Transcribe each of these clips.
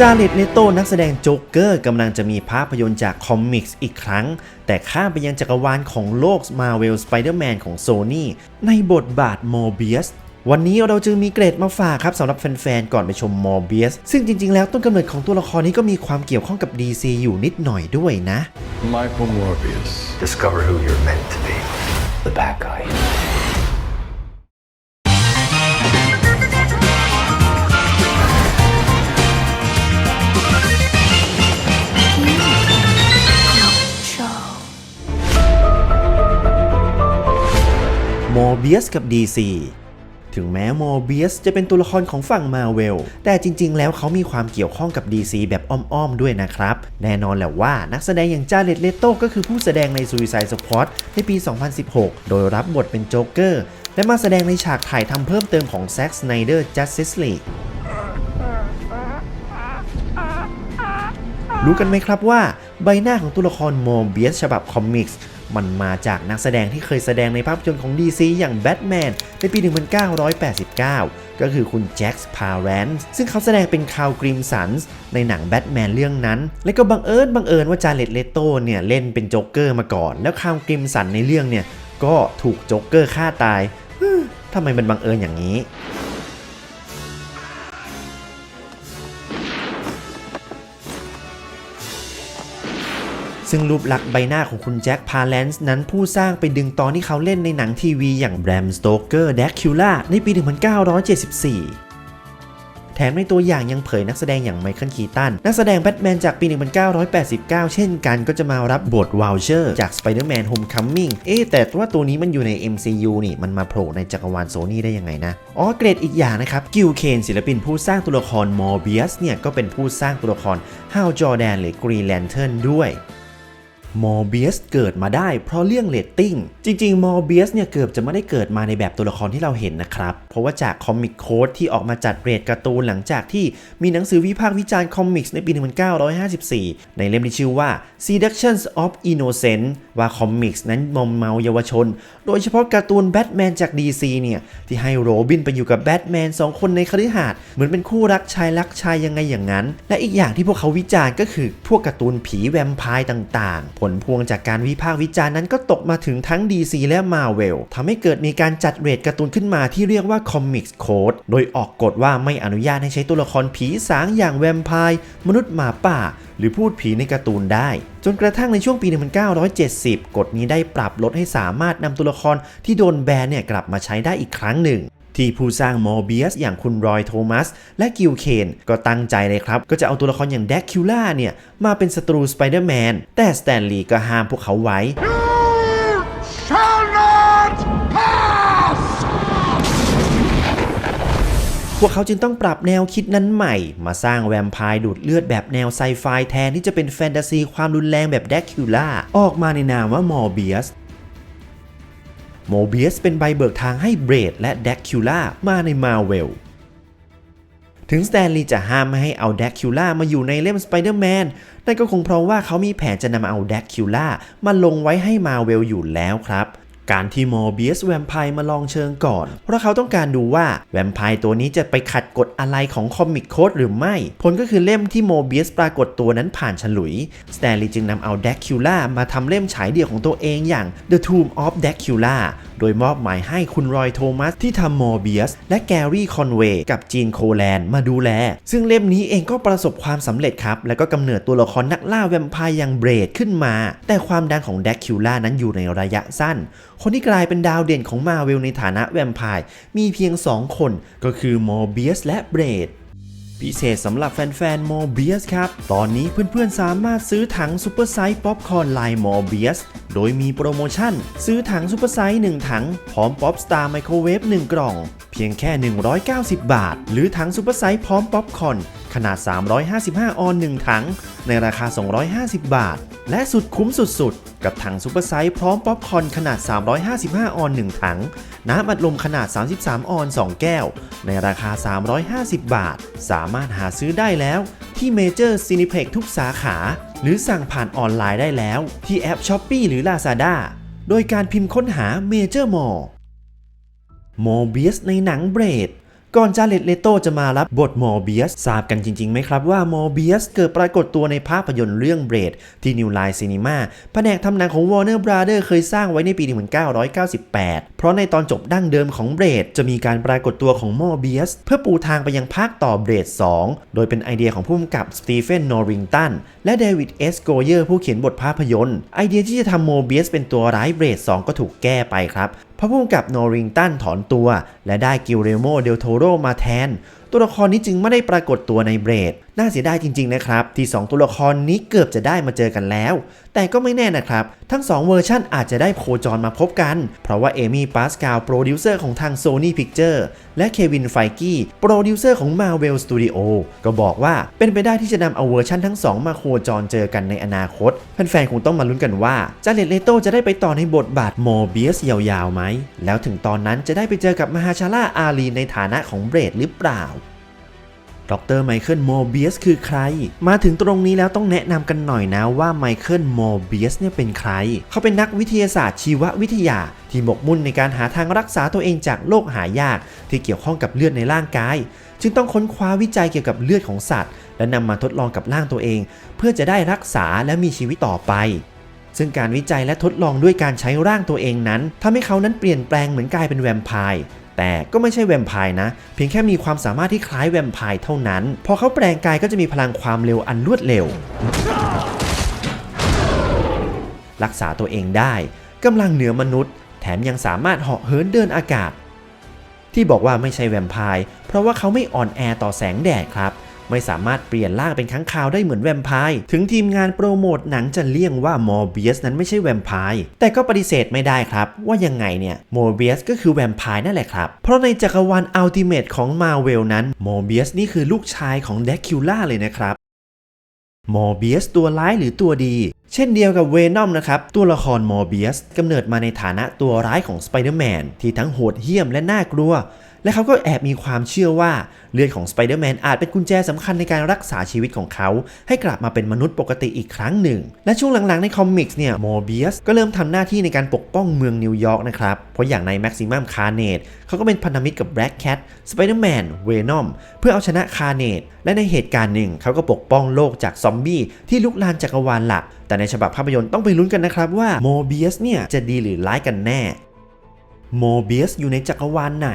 จาเลตเลโตนักแสดงโจ๊กเกอร์กำลังจะมีภาพยนตร์จากคอมิกส์อีกครั้ง แต่ข้ามไปยังจักรวาลของโลก Marvel Spider-Man ของ Sony ในบทบาทโมเบียสวันนี้เราจึงมีเกรดมาฝากครับสำหรับแฟนๆ ก่อนไปชมมอร์เบียสซึ่งจริงๆ แล้วต้นกำเนิดของตัวละครนี้ก็มีความเกี่ยวข้องกับ DC อยู่นิดหน่อยด้วยนะ Michael Morbius. Discover who you're meant to be. The bad guy. เบียสกับ DC ถึงแม้มอร์เบียสจะเป็นตัวละครของฝั่งมาเวล แต่จริง ๆ แล้วเขามีความเกี่ยวข้องกับ DC แบบอ้อม ๆ ด้วยนะครับ แน่นอนแหละว่านักแสดงอย่างจาเลตเลโตก็คือผู้แสดงใน Suicide Squad ในปี 2016 โดยรับบทเป็นโจ๊กเกอร์ และมาแสดงในฉากถ่ายทำเพิ่มเติมของ Zack Snyder Justice League รู้กันไหมครับว่าใบหน้าของตัวละครโมเบียสฉบับคอมิกส์ มันมาจากนักแสดงที่เคยแสดงในภาพยนตร์ของ DC อย่างแบทแมนในปี 1989 ก็คือคุณแจ็คส์พาแรนส์ซึ่งเขาแสดงเป็นคาวกริมสันส์ในหนังแบทแมนเรื่องนั้น และก็บังเอิญบังเอิญว่าจาเลตเลโตเนี่ยเล่นเป็นโจ๊กเกอร์มาก่อน แล้วคาวกริมสันในเรื่องเนี่ยก็ถูกโจ๊กเกอร์ฆ่าตายฮึ่มทำไมมันบังเอิญอย่างนี้ ซึ่งรูปลักษณ์ใบหน้าของคุณแจ็คพาแลนซ์นั้นผู้สร้างไปดึงตอนที่เขาเล่นในหนังทีวีอย่าง Bram Stoker Dracula ในปี 1974แถมในตัวอย่างยังเผยนักแสดงอย่างไมเคิลคีตัน นักแสดงแบทแมนจากปี 1989 เช่นกันก็จะมารับบทว u ลเชอร์จาก Spider-Man Homecoming เอ๊แต่ว่าตัวนี้มันอยู่ใน MCU นี่ มันมาโผล่ในจักรวาลโซนี่ได้ยังไงนะ อ๋อเกรดอีกอย่างนะครับ กิลเคนศิลปินผู้สร้างตัวละครมอร์เบียสเนี่ย ก็เป็นผู้สร้างตัวละครฮาวจอแดนหรือ Green Lantern ด้วย มอร์เบียสเกิดมาได้เพราะเรื่องเรตติ้ง จริง ๆ มอร์เบียสเนี่ยเกือบจะไม่ได้เกิดมาในแบบตัวละครที่เราเห็นนะครับ เพราะว่าจากคอมิกโค้ดที่ออกมาจัดเรทการ์ตูนหลังจากที่มีหนังสือวิพากษ์วิจารณ์คอมิกส์ในปี 1954 ในเล่มที่ชื่อว่า Seductions of Innocence ว่าคอมิกส์นั้นมอมเมาเยาวชน โดยเฉพาะการ์ตูนแบทแมนจาก DC เนี่ยที่ให้โรบินไปอยู่กับแบทแมนสองคนในคฤหาสน์เหมือนเป็นคู่รักชายรักชายยังไงอย่างนั้น และอีกอย่างที่พวกเขาวิจารณ์ก็คือพวกการ์ตูนผีแวมไพร์ต่างๆผลพวงจากการวิพากษ์วิจารณ์นั้นก็ตกมาถึงทั้ง DC และ Marvel ทำให้เกิดมีการจัดเรทการ์ตูนขึ้นมาที่เรียกว่า Comics Code โดยออกกฎว่าไม่อนุญาตให้ใช้ตัวละครผีสางอย่างแวมไพร์มนุษย์หมาป่า หรือพูดผีในการ์ตูนได้ จนกระทั่งในช่วงปี 1970 กฎนี้ได้ปรับลดให้สามารถนำตัวละครที่โดนแบนเนี่ยกลับมาใช้ได้อีกครั้งหนึ่ง ที่ผู้สร้างมอร์เบียสอย่างคุณรอยโทมัส และกิลเคนก็ตั้งใจเลยครับ ก็จะเอาตัวละครอย่างแดกคิล่าเนี่ย มาเป็นศัตรูสไปเดอร์แมนแต่สแตนลีย์ก็ห้ามพวกเขาไว้ Shall not pass! พวกเขาจึงต้องปรับแนวคิดนั้นใหม่ มาสร้างแวมไพร์ดูดเลือดแบบแนวไซไฟแทนที่จะเป็นแฟนตาซีความรุนแรงแบบแดกคิล่าออกมาในนามว่ามอร์เบียส โมเบียสเป็นใบเบิกทางให้เบรดและแดกคิล่ามาในมาเวล ถึงสแตนลีย์จะห้ามไม่ให้เอาแดกคิล่ามาอยู่ในเล่มสไปเดอร์แมนนั่นก็คงเพราะว่าเขามีแผนจะนำเอาแดกคิล่ามาลงไว้ให้มาเวลอยู่แล้วครับ การที่มอร์เบียสแวมไพร์มาลองเชิงก่อน เพราะเขาต้องการดูว่าแวมไพร์ตัวนี้จะไปขัดกฎอะไรของคอมิกโค้ดหรือไม่ ผลก็คือเล่มที่โมเบียสปรากฏตัวนั้นผ่านฉลุย สแตนลีย์จึงนำเอาแดกคิล่ามาทำเล่มฉายเดี่ยวของตัวเองอย่าง The Tomb of Dracula โดยมอบหมายให้คุณรอยโทมัสที่ทำมอร์เบียสและแกรี่คอนเวย์กับจีนโคแลนมาดูแล ซึ่งเล่มนี้เองก็ประสบความสำเร็จครับ แล้วก็กำเนิดตัวละครนักล่าแวมไพร์อย่างเบรดขึ้นมา แต่ความดังของแดกคิล่านั้นอยู่ในระยะสั้นคนที่กลายเป็นดาวเด่นของมาเวลในฐานะแวมไพร์มีเพียง 2 คนก็คือมอร์เบียสและเบรดพิเศษสำหรับแฟนๆมอร์เบียสครับ ตอนนี้เพื่อนๆสามารถซื้อถังซูเปอร์ไซส์ป๊อปคอร์นลายมอร์เบียสโดยมีโปรโมชั่น ซื้อถังซูเปอร์ไซส์1ถัง พร้อมป๊อปสตาร์ไมโครเวฟ1กล่อง เพียงแค่ 190 บาท หรือถังซูเปอร์ไซส์พร้อมป๊อปคอร์นขนาด 355 ออน 1 ถัง ในราคา 250 บาท และสุดคุ้มสุดๆ กับถังซูเปอร์ไซส์พร้อมป๊อปคอร์นขนาด 355 ออน 1 ถัง น้ำอัดลมขนาด 33 ออน 2 แก้ว ในราคา 350 บาท สามารถหาซื้อได้แล้วที่เมเจอร์ซีนิเพล็กทุกสาขา หรือสั่งผ่านออนไลน์ได้แล้ว ที่แอป s h อ p e e หรือ Lazada โดยการพิมพ์ค้นหา Major Mall โมเบียสในหนังเบรด ก่อนจาเลตเลโตจะมารับบทมอร์เบียสทราบกันจริงๆไหมครับว่ามอร์เบียสเกิดปรากฏตัวในภาพยนตร์เรื่องเบรดที่นิวไลน์ซีนีมาแผนกทำหนังของ Warner Brother เคยสร้างไว้ในปี 1998 เพราะในตอนจบดั้งเดิมของเบรดจะมีการปรากฏตัวของมอร์เบียสเพื่อปูทางไปยังภาคต่อเบรด2 โดยเป็นไอเดียของผู้กำกับสตีเฟนนอริงตันและเดวิดเอสโกเยอร์ผู้เขียนบทภาพยนตร์ ไอเดียที่จะทำมอร์เบียสเป็นตัวร้ายเบรด2ก็ถูกแก้ไปครับ ราะผู้กำกับนอริงตันถอนตัว และได้กิลเรโมเดลโทโรมาแทน ตัวละครนี้จึงไม่ได้ปรากฏตัวในเบรด น่าเสียดายจริงๆนะครับ ที่ 2 ตัวละครนี้เกือบจะได้มาเจอกันแล้วแต่ก็ไม่แน่นะครับ ทั้ง 2 เวอร์ชันอาจจะได้โคจรมาพบกัน เพราะว่าเอมี่ปาสกาลโปรดิวเซอร์ของทาง Sony Picture และเควินไฟกี้โปรดิวเซอร์ของ Marvel Studio ก็บอกว่าเป็นไปได้ที่จะนำเอาเวอร์ชันทั้ง 2 มาโคจรเจอกันในอนาคต แฟนๆคงต้องมาลุ้นกันว่าจาเลตเลโตจะได้ไปต่อในบทบาทโมเบียสยาวๆไหมแล้วถึงตอนนั้นจะได้ไปเจอกับมหาชาลาอาลีในฐานะของเบรดหรือเปล่า ดรไมเคิลโมอร์เบียสคือใคร มาถึงตรงนี้แล้วต้องแนะนำกันหน่อยนะว่าไมเคิลโมเบียสเนี่ยเป็นใคร เขาเป็นนักวิทยาศาสตร์ชีววิทยา ที่หมกมุ่นในการหาทางรักษาตัวเองจากโรคหายาก ที่เกี่ยวข้องกับเลือดในร่างกาย จึงต้องค้นคว้าวิจัยเกี่ยวกับเลือดของสัตว์ และนำมาทดลองกับร่างตัวเอง เพื่อจะได้รักษาและมีชีวิตต่อไปซึ่งการวิจัยและทดลองด้วยการใช้ร่างตัวเองนั้นทำให้เขานั้นเปลี่ยนแปลงเหมือนกลายเป็นแวมไพร์ แต่ก็ไม่ใช่แวมไพร์นะ เพียงแค่มีความสามารถที่คล้ายแวมไพร์เท่านั้น พอเขาแปลงกายก็จะมีพลังความเร็วอันรวดเร็ว รักษาตัวเองได้กำลังเหนือมนุษย์ แถมยังสามารถเหาะเหินเดินอากาศ ที่บอกว่าไม่ใช่แวมไพร์เพราะว่าเขาไม่อ่อนแอต่อแสงแดดครับ ไม่สามารถเปลี่ยนร่างเป็นค้างคาวได้เหมือนแวมไพร์ถึงทีมงานโปรโมทหนังจะเลี่ยงว่ามอร์เบียสนั้นไม่ใช่แวมไพร์แต่ก็ปฏิเสธไม่ได้ครับ ว่ายังไงเนี่ยมอร์เบียสก็คือแวมไพร์นั่นแหละครับ เพราะในจักรวาลอัลติเมทของมาเวลนั้นมอร์เบียสนี่คือลูกชายของแดคิวล่าเลยนะครับมอร์เบียสตัวร้ายหรือตัวดี เช่นเดียวกับเวนอมนะครับ ตัวละครมอร์เบียสกำเนิดมาในฐานะตัวร้ายของสไปเดอร์แมนที่ทั้งโหดเหี้ยมและน่ากลัว และเขาก็แอบมีความเชื่อว่าเลือดของสไปเดอร์แมนอาจเป็นกุญแจสำคัญในการรักษาชีวิตของเขา ให้กลับมาเป็นมนุษย์ปกติอีกครั้งหนึ่ง และช่วงหลังๆในคอมิกส์เนี่ยมอร์เบียสก็เริ่มทำหน้าที่ในการปกป้องเมืองนิวยอร์กนะครับ เพราะอย่างในแม็กซิมัมคาร์เนตเขาก็เป็นพันธมิตรกับแบล็กแคทสไปเดอร์แมนเวนอมเพื่อเอาชนะคาร์เนตและในเหตุการณ์หนึ่งเขาก็ปกป้องโลกจากซอมบี้ที่ลุกลานจักรวาลหลัก แต่ในฉบับภาพยนตร์ต้องไปลุ้นกันนะครับว่ามอร์เบียสเนี่ยจะดีหรือร้ายกันแน่มอร์เบียสอยู่ในจักรวาลไหน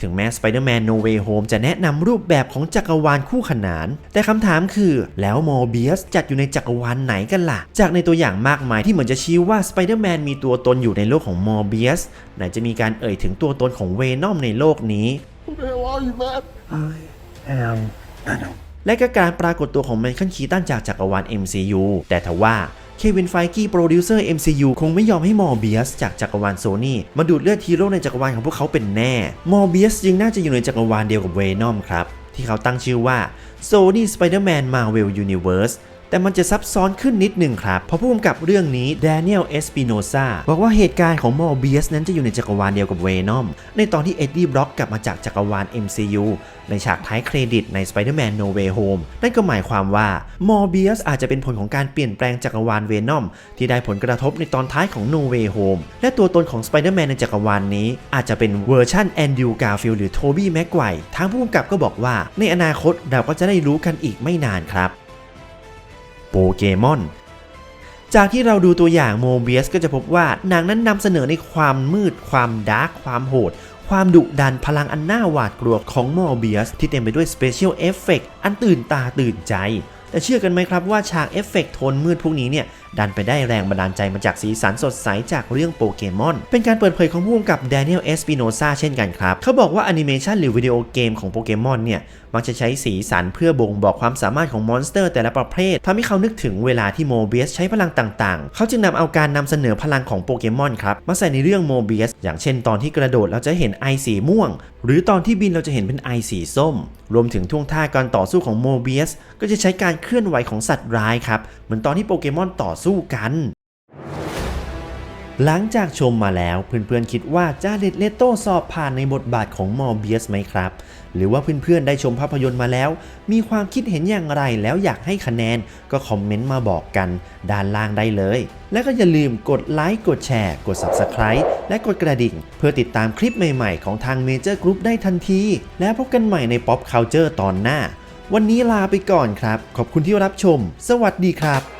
ถึงแม้ Spider-Man No Way Home จะแนะนำรูปแบบของจักรวาลคู่ขนาน แต่คำถามคือแล้วมอร์เบียสจัดอยู่ในจักรวาลไหนกันล่ะ จากในตัวอย่างมากมายที่เหมือนจะชี้ว่า Spider-Man มีตัวตนอยู่ในโลกของมอร์เบียสไหนจะมีการเอ่ยถึงตัวตนของเวนอมในโลกนี้ Who the hell are you, man? am Venom. และก็การปรากฏตัวของไมเคิลคีตันจากจักรวาล MCU แต่ทว่า เควินไฟกี้โปรดิวเซอร์ MCU คงไม่ยอมให้มอร์เบียสจากจักรวาลโซนี่มาดูดเลือดฮีโร่ในจักรวาลของพวกเขาเป็นแน่ มอร์เบียสจึงน่าจะอยู่ในจักรวาลเดียวกับเวนอมครับ ที่เขาตั้งชื่อว่า Sony Spider-Man Marvel Universe แต่มันจะซับซ้อนขึ้นนิดหนึ่งครับ เพราะผู้กำกับเรื่องนี้แดเนียลเอสปิโนซาบอกว่าเหตุการณ์ของมอร์เบียสนั้นจะอยู่ในจักรวาลเดียวกับเวนอม ในตอนที่เอ็ดดี้บล็อกกลับมาจากจักรวาล MCU ในฉากท้ายเครดิตใน Spider-Man No Way Home นั่นก็หมายความว่ามอร์เบียสอาจจะเป็นผลของการเปลี่ยนแปลงจักรวาลเวนอมที่ได้ผลกระทบในตอนท้ายของ No Way Home และตัวตนของ Spider-Man ในจักรวาลนี้ อาจจะเป็นเวอร์ชันแอนดรูว์กาฟิลหรือโทบี้แม็กไกวทางผู้กำกับก็บอกว่า ในอนาคตเราก็จะได้รู้กันอีกไม่นานครับ โปเกมอน จากที่เราดูตัวอย่างโมเบียสก็จะพบว่าหนังนั้นนำเสนอในความมืด ความดาร์กความโหด ความดุดันพลังอันน่าหวาดกลัวของโมเบียสที่เต็มไปด้วยสเปเชียลเอฟเฟกอันตื่นตาตื่นใจแต่เชื่อกันไหมครับว่าฉากเอฟเฟกโทนมืดพวกนี้เนี่ย ดันไปได้แรงบันดาลใจมาจากสีสันสดใสจากเรื่องโปเกมอน เป็นการเปิดเผยของผู้กำกับแดเนียลเอสปิโนซาเช่นกันครับ เขาบอกว่าแอนิเมชันหรือวิดีโอเกมของโปเกมอนเนี่ย มักจะใช้สีสันเพื่อบ่งบอกความสามารถของมอนสเตอร์แต่ละประเภททำให้เขานึกถึงเวลาที่โมเบียสใช้พลังต่างๆ เขาจึงนำเอาการนำเสนอพลังของโปเกมอนครับมาใส่ในเรื่องโมเบียสอย่างเช่นตอนที่กระโดดเราจะเห็นไอสีม่วง หรือตอนที่บินเราจะเห็นเป็นไอสีส้ม รวมถึงท่วงท่าการต่อสู้ของโมเบียสก็จะใช้การเคลื่อนไหวของสัตว์ร้ายครับเหมือนตอนที่โปเกมอนต่อสู้กัน หลังจากชมมาแล้วเพื่อนๆคิดว่าจาเด็ดเลโต้สอบผ่านในบทบาทของมอร์เบียสไหมครับ หรือว่าเพื่อนๆได้ชมภาพยนตร์มาแล้ว มีความคิดเห็นอย่างไรแล้วอยากให้คะแนนก็คอมเมนต์มาบอกกันด้านล่างได้เลย และก็อย่าลืมกดไลค์กดแชร์ กด Subscribe และกดกระดิ่ง เพื่อติดตามคลิปใหม่ๆ ของทางเมเจอร์กรุ๊ปได้ทันที แล้วพบกันใหม่ใน Pop Culture ตอนหน้า วันนี้ลาไปก่อนครับ ขอบคุณที่รับชม สวัสดีครับ